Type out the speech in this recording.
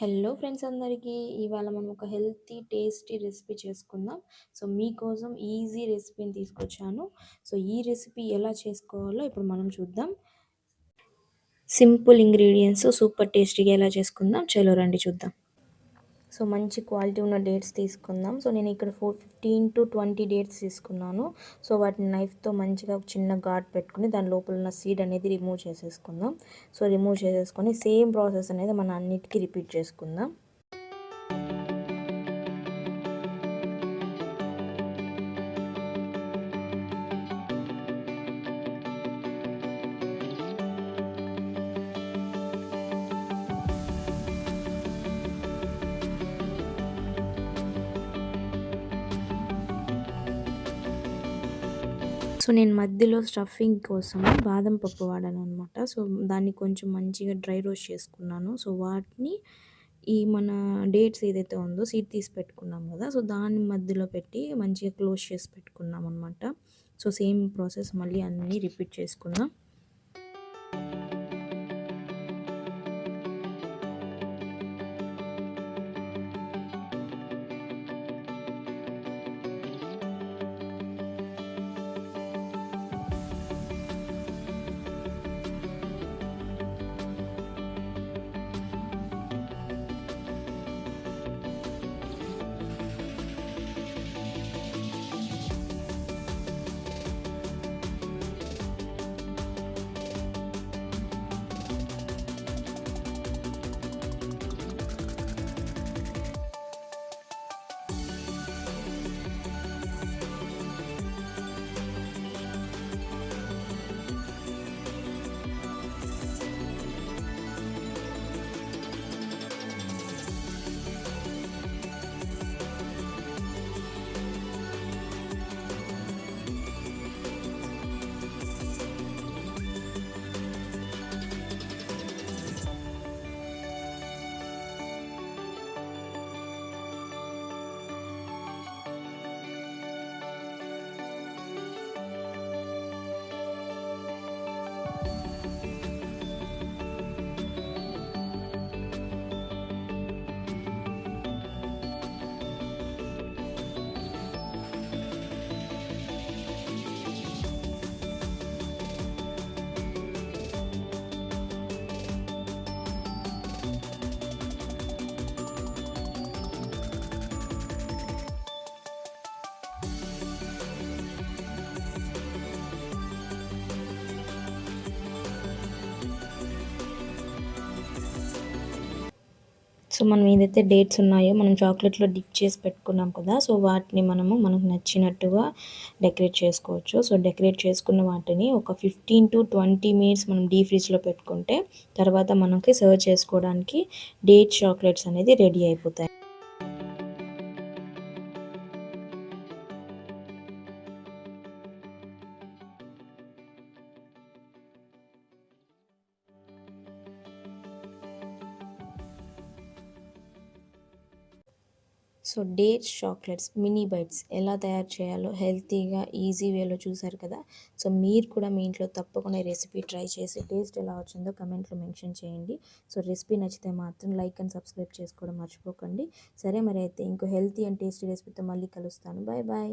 Hello friends అందరికీ. ఇవాళ మనం ఒక హెల్తీ టేస్టీ రెసిపీ చేసుకుందాం. సో మీకోసం ఈజీ రెసిపీని తీసుకొచ్చాను. సో ఈ రెసిపీ ఎలా చేసుకోవాలో ఇప్పుడు మనం చూద్దాం. సింపుల్ ఇంగ్రీడియంట్స్ సూపర్ టేస్టీగా ఎలా చేసుకుందాం? చలో రండి చూద్దాం. సో మంచి క్వాలిటీ ఉన్న డేట్స్ తీసుకుందాం. సో నేను ఇక్కడ four fifteen to twenty dates తీసుకున్నాను. సో వాటిని నైఫ్తో మంచిగా చిన్న ఘాట్ పెట్టుకుని దాని లోపల ఉన్న సీడ్ అనేది రిమూవ్ చేసేసుకుందాం. సో రిమూవ్ చేసేసుకొని సేమ్ ప్రాసెస్ అనేది మనం అన్నిటికీ రిపీట్ చేసుకుందాం. సో నేను మధ్యలో స్టఫింగ్ కోసం బాదం పప్పు వాడాను అనమాట సో దాన్ని కొంచెం మంచిగా డ్రై రోస్ట్ చేసుకున్నాను. సో వాటిని ఈ మన డేట్స్ ఏదైతే ఉందో సీట్ తీసి పెట్టుకున్నాం కదా సో దాన్ని మధ్యలో పెట్టి మంచిగా క్లోజ్ చేసి పెట్టుకున్నాం అనమాట సో సేమ్ ప్రాసెస్ మళ్ళీ అన్నీ రిపీట్ చేసుకుందాం. సో మనం ఏదైతే డేట్స్ ఉన్నాయో మనం చాక్లెట్లో డిప్ చేసి పెట్టుకున్నాం కదా సో వాటిని మనము మనకు నచ్చినట్టుగా డెకరేట్ చేసుకోవచ్చు. సో డెకరేట్ చేసుకున్న వాటిని ఒక ఫిఫ్టీన్ టు ట్వంటీ మినిట్స్ మనం డీ ఫ్రిడ్జ్లో పెట్టుకుంటే తర్వాత మనకి సర్వ్ చేసుకోవడానికి డేట్ చాక్లెట్స్ అనేది రెడీ అయిపోతాయి. So dates chocolates mini bites ఎలా తయారు చేయాలో హెల్తీగా ఈజీ వేలో చూసారు కదా? సో మీరు కూడా మీ ఇంట్లో తప్పకుండా రెసిపీ ట్రై చేసి టేస్ట్ ఎలా వచ్చిందో కమెంట్లో మెన్షన్ చేయండి. సో రెసిపీ నచ్చితే మాత్రం లైక్ అండ్ సబ్స్క్రైబ్ చేసుకోవడం మర్చిపోకండి. సరే మరి అయితే ఇంకో హెల్తీ అండ్ టేస్టీ రెసిపీతో మళ్ళీ కలుస్తాను. Bye bye.